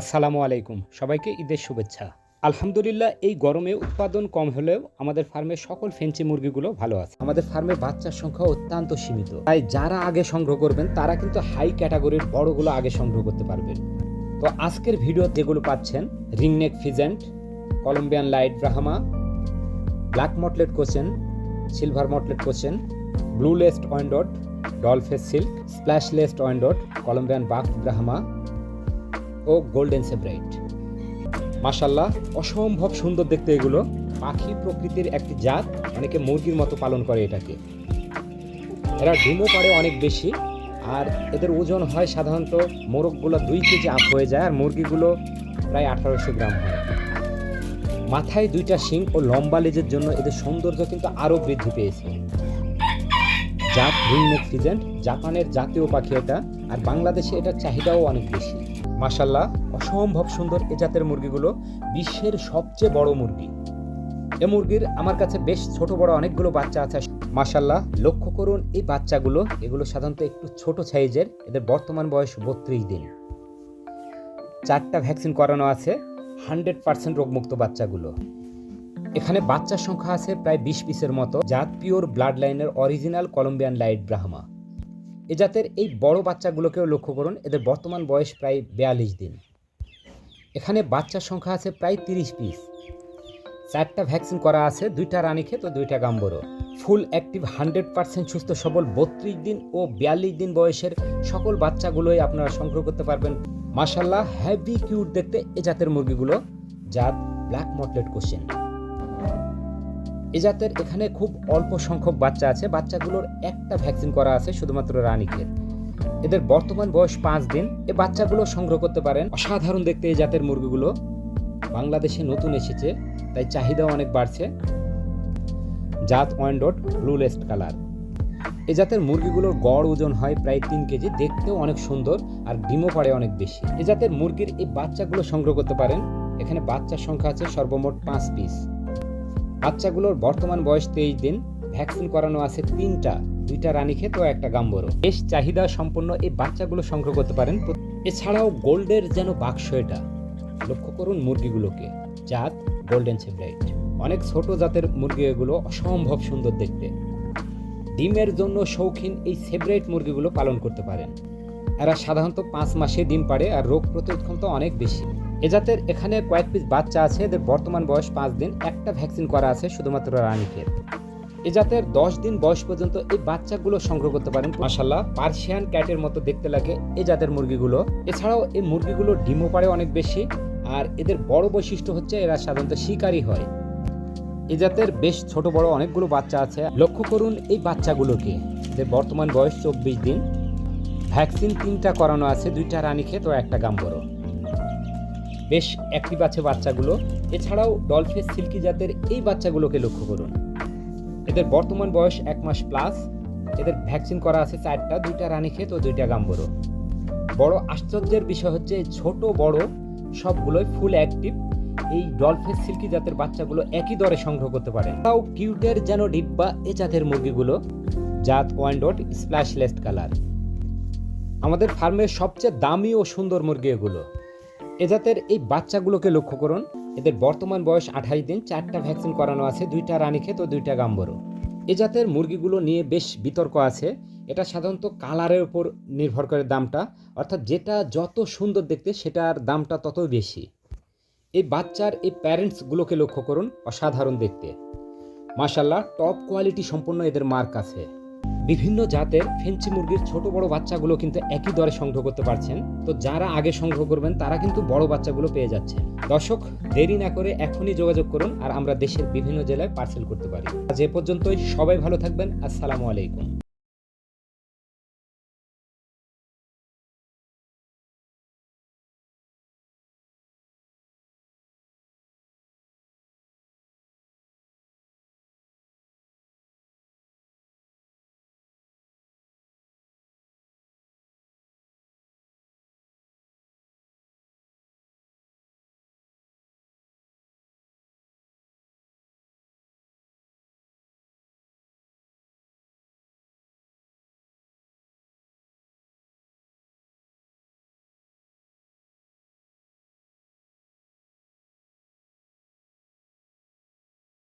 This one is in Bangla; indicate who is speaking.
Speaker 1: আসসালামু আলাইকুম। সবাইকে ঈদের শুভেচ্ছা। আলহামদুলিল্লাহ, এই গরমে উৎপাদন কম হলেও আমাদের ফার্মের সকল ফেন্সি মুরগিগুলো ভালো আছে। আমাদের ফার্মে বাচ্চার সংখ্যা অত্যন্ত সীমিত। তাই যারা আগে সংগ্রহ করবেন, তারা কিন্তু হাই ক্যাটাগরির বড়গুলো আগে সংগ্রহ করতে পারবেন। তো আজকের ভিডিও যেগুলো পাচ্ছেন, ringneck pheasant, Columbian light Brahma, black mottled Cochin, silver mottled Cochin, blue laced Wyandotte dollface silkie, splash laced Wyandotte Columbian buff Brahma ও গোল্ডেন সেব্রাইট মাশাল্লাহ অসম্ভব সুন্দর দেখতে এগুলো। পাখি প্রকৃতির একটি জাত, অনেকে মুরগির মতো পালন করে এটাকে। এরা ডিমও পারে অনেক বেশি, আর এদের ওজন হয় সাধারণত মোরগগুলো দুই কেজি আপ হয়ে যায়, আর মুরগিগুলো প্রায় আঠারোশো গ্রাম হয়। মাথায় দুইটা শিং ও লম্বা লেজের জন্য এদের সৌন্দর্য কিন্তু আরও বৃদ্ধি পেয়েছে। জাত রিংনেক ফিজেন্ট জাপানের জাতীয় পাখি এটা, আর বাংলাদেশে এটার চাহিদাও অনেক বেশি। মাশাল্লাহ অসম্ভব সুন্দর এ জাতের মুরগিগুলো বিশ্বের সবচেয়ে বড় মুরগি। এ মুরগির আমার কাছে বেশ ছোট বড় অনেকগুলো বাচ্চা আছে। মাশাল্লাহ লক্ষ্য করুন এই বাচ্চাগুলো, এগুলো সাধারণত একটু ছোট সাইজের, এদের বর্তমান বয়স বত্রিশ দিন। চারটা ভ্যাকসিন করানো আছে, হান্ড্রেড পার্সেন্ট রোগমুক্ত বাচ্চাগুলো। এখানে বাচ্চার সংখ্যা আছে প্রায় বিশ পিসের মতো জাত পিওর ব্লাড লাইনের অরিজিনাল কলম্বিয়ান লাইট ব্রাহ্মা। এ জাতের এই বড় বাচ্চাগুলোকেও লক্ষ্য করুন, এদের বর্তমান বয়স প্রায় বিয়াল্লিশ দিন। এখানে বাচ্চার সংখ্যা আছে প্রায় তিরিশ পিস। চারটা ভ্যাকসিন করা আছে, দুইটা রানীক্ষেত ও দুইটা Gumboro. Full active hundred percent সুস্থ, সবল বত্রিশ দিন ও বিয়াল্লিশ দিন বয়সের সকল বাচ্চাগুলোই আপনারা সংগ্রহ করতে পারবেন। মাসাল্লাহ হ্যাভি কিউট দেখতে এ জাতের মুরগিগুলো, জাত ব্ল্যাক মটলেট কোশ্চেন এ জাতের এখানে খুব অল্প সংখ্যক বাচ্চা আছে। বাচ্চাগুলোর একটা ভ্যাকসিন করা আছে শুধুমাত্র রানীক্ষেত এদের বর্তমান বয়স পাঁচ দিন। এ বাচ্চাগুলো সংগ্রহ করতে পারেন। অসাধারণ দেখতে এই জাতের মুরগিগুলো। বাংলাদেশে নতুন এসেছে, তাই চাহিদাও অনেক বাড়ছে। জাত ওয়ান্ডট ব্লু লেস্ট কালার। এ জাতের মুরগিগুলোর গড় ওজন হয় প্রায় তিন কেজি, দেখতেও অনেক সুন্দর আর ডিমও পারে অনেক বেশি। এ জাতের মুরগির এই বাচ্চাগুলো সংগ্রহ করতে পারেন। এখানে বাচ্চার সংখ্যা আছে সর্বমোট পাঁচ পিস। বাচ্চাগুলোর বর্তমান বয়স তেইশ দিন, ভ্যাকসিন করানো আছে তিনটা, দুইটা রানীক্ষেত ও একটা গাম্বরো বেশ চাহিদা সম্পন্ন এই বাচ্চাগুলো সংগ্রহ করতে পারেন। এছাড়াও গোল্ডের যেন বাক্স এটা। লক্ষ্য করুন মুরগিগুলোকে। জাত গোল্ডেন সেব্রাইট অনেক ছোট জাতের মুরগি এগুলো অসম্ভব সুন্দর দেখতে। ডিমের জন্য শৌখিন এই সেব্রাইট মুরগিগুলো পালন করতে পারেন। এরা সাধারণত পাঁচ মাসে ডিম পাড়ে আর রোগ প্রতিরোধ ক্ষমতা অনেক বেশি। এ জাতের এখানে কয়েক পিস বাচ্চা আছে, এদের বর্তমান বয়স পাঁচ দিন। একটা ভ্যাকসিন করা আছে শুধুমাত্র রানীক্ষেত এ জাতের দশ দিন বয়স পর্যন্ত এই বাচ্চাগুলো সংগ্রহ করতে পারেন। মাসাল্লাহ পার্সিয়ান ক্যাটের মতো দেখতে লাগে এই জাতের মুরগিগুলো। এছাড়াও এই মুরগিগুলো ডিমও পারে অনেক বেশি, আর এদের বড় বৈশিষ্ট্য হচ্ছে এরা সাধারণত শিকারী হয়। এ জাতের বেশ ছোট বড় অনেকগুলো বাচ্চা আছে। লক্ষ্য করুন এই বাচ্চাগুলোকে। এদের বর্তমান বয়স চব্বিশ দিন। ভ্যাকসিন তিনটা করানো আছে, দুইটা রানীক্ষেত ও একটা গাম্বরো বেশ অ্যাক্টিভ আছে বাচ্চাগুলো। এছাড়াও ডলফেস সিল্কি জাতের এই বাচ্চাগুলোকে লক্ষ্য করুন। এদের বর্তমান বয়স এক মাস প্লাস এদের ভ্যাকসিন করা আছে চারটা, দুইটা রানীক্ষেত ও দুইটা গাম্বরো। বড় আশ্চর্যের বিষয় হচ্ছে ছোট, বড় সবগুলোই ফুল অ্যাক্টিভ এই ডলফেস সিল্কি জাতের বাচ্চাগুলো একই দরে সংগ্রহ করতে পারেন তাও কিউটের যেন ডিব্বা এ জাতের মুরগিগুলো। জাত one dot splash laced colour আমাদের ফার্মের সবচেয়ে দামি ও সুন্দর মুরগি এগুলো। এ জাতের এই বাচ্চাগুলোকে লক্ষ্য করুন। এদের বর্তমান বয়স আঠাশ দিন, চারটা ভ্যাকসিন করানো আছে, দুইটা রানীক্ষেত ও দুইটা গাম্বরো। এ জাতের মুরগিগুলো নিয়ে বেশ বিতর্ক আছে। এটা সাধারণত কালারের উপর নির্ভর করে দামটা, অর্থাৎ যেটা যত সুন্দর দেখতে সেটার দামটা ততই বেশি। এই বাচ্চার এই প্যারেন্টসগুলোকে লক্ষ্য করুন, অসাধারণ দেখতে। মাশাল্লাহ টপ কোয়ালিটি সম্পন্ন এদের মার্ক আছে। বিভিন্ন জাতের ফেঞ্চি মুরগির ছোট বড় বাচ্চাগুলো কিন্তু একই দরে সংগ্রহ করতে পারছেন। তো যারা আগে সংগ্রহ করবেন, তারা কিন্তু বড় বাচ্চাগুলো পেয়ে যাচ্ছেন। দর্শক, দেরি না করে এখনই যোগাযোগ করুন, আর আমরা দেশের বিভিন্ন জেলায় পার্সেল করতে পারি। এ পর্যন্তই, সবাই ভালো থাকবেন, আসসালামু আলাইকুম।